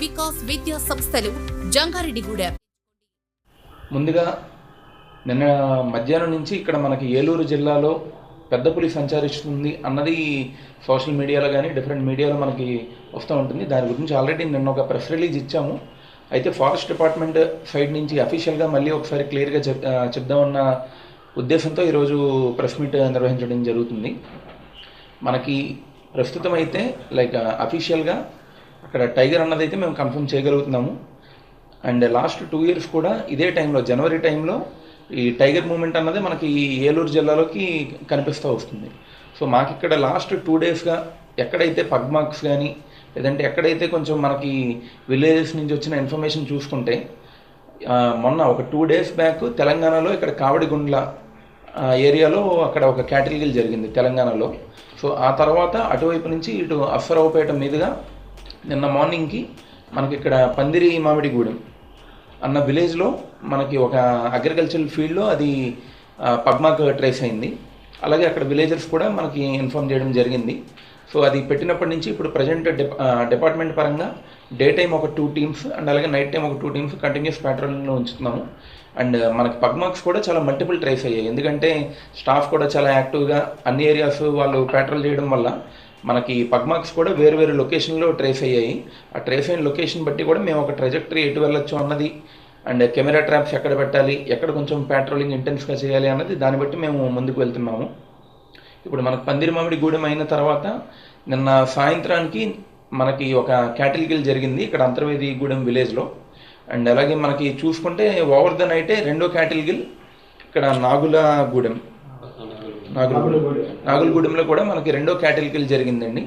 వికాస్ విద్యా సంస్థలు జంగారెడ్డిగూడెం. ముందుగా నిన్న మధ్యాహ్నం నుంచి ఇక్కడ మనకి ఏలూరు జిల్లాలో పెద్ద పులి సంచరిస్తుంది అన్నది సోషల్ మీడియాలో కానీ డిఫరెంట్ మీడియాలో మనకి వస్తూ ఉంటుంది. దాని గురించి ఆల్రెడీ నిన్న ఒక ప్రెస్ రిలీజ్ ఇచ్చాము. అయితే ఫారెస్ట్ డిపార్ట్మెంట్ సైడ్ నుంచి అఫీషియల్గా మళ్ళీ ఒకసారి క్లియర్గా చెప్ చెప్దామన్న ఉద్దేశంతో ఈరోజు ప్రెస్ మీట్ నిర్వహించడం జరుగుతుంది. మనకి ప్రస్తుతం అయితే లైక్ అఫీషియల్గా అక్కడ టైగర్ అన్నదైతే మేము కన్ఫర్మ్ చేయగలుగుతున్నాము. అండ్ లాస్ట్ టూ ఇయర్స్ కూడా ఇదే టైంలో జనవరి టైంలో ఈ టైగర్ మూమెంట్ అన్నది మనకి ఈ ఏలూరు జిల్లాలోకి కనిపిస్తూ వస్తుంది. సో మాకు ఇక్కడ లాస్ట్ టూ డేస్గా ఎక్కడైతే పగ్మార్క్స్ కానీ లేదంటే ఎక్కడైతే కొంచెం మనకి విలేజెస్ నుంచి వచ్చిన ఇన్ఫర్మేషన్ చూసుకుంటే మొన్న ఒక టూ డేస్ బ్యాక్ తెలంగాణలో ఇక్కడ కావడిగుండ్ల ఏరియాలో అక్కడ ఒక క్యాటిల్ జరిగింది తెలంగాణలో. సో ఆ తర్వాత అటువైపు నుంచి ఇటు అఫ్సరావుపేట మీదుగా నిన్న మార్నింగ్కి మనకి ఇక్కడ పందిరి మామిడిగూడెం అన్న విలేజ్లో మనకి ఒక అగ్రికల్చరల్ ఫీల్డ్లో అది పగ్మాక్ ట్రేస్ అయింది. అలాగే అక్కడ విలేజర్స్ కూడా మనకి ఇన్ఫార్మ్ చేయడం జరిగింది. సో అది పెట్టినప్పటి నుంచి ఇప్పుడు ప్రజెంట్ డిపార్ట్మెంట్ పరంగా డే టైం ఒక టూ టీమ్స్ అండ్ అలాగే నైట్ టైం ఒక టూ టీమ్స్ కంటిన్యూస్ ప్యాట్రోలింగ్లో ఉంచుతున్నాము. అండ్ మనకి పగ్మాక్స్ కూడా చాలా మల్టిపుల్ ట్రేస్ అయ్యాయి. ఎందుకంటే స్టాఫ్ కూడా చాలా యాక్టివ్గా అన్ని ఏరియాస్ వాళ్ళు ప్యాట్రోల్ చేయడం వల్ల మనకి పగ్మార్క్స్ కూడా వేరు వేరు లొకేషన్లో ట్రేస్ అయ్యాయి. ఆ ట్రేస్ అయిన లొకేషన్ బట్టి కూడా మేము ఒక ట్రెజెక్టరీ ఎటు వెళ్ళొచ్చు అన్నది అండ్ కెమెరా ట్రాప్స్ ఎక్కడ పెట్టాలి ఎక్కడ కొంచెం ప్యాట్రోలింగ్ ఇంటెన్స్గా చేయాలి అన్నది దాన్ని బట్టి మేము ముందుకు వెళ్తున్నాము. ఇప్పుడు మనకు పందిరి మామిడి గూడెం అయిన తర్వాత నిన్న సాయంత్రానికి మనకి ఒక క్యాటిల్ గిల్ జరిగింది ఇక్కడ అంతర్వేది గూడెం విలేజ్లో. అండ్ అలాగే మనకి చూసుకుంటే ఓవర్ ద నైటే రెండో క్యాటిల్ గిల్ ఇక్కడ నాగుల గూడెం. నాగులగూడెం. నాగులగూడెంలో కూడా మనకి రెండో క్యాటిల్ కిల్ జరిగిందండి.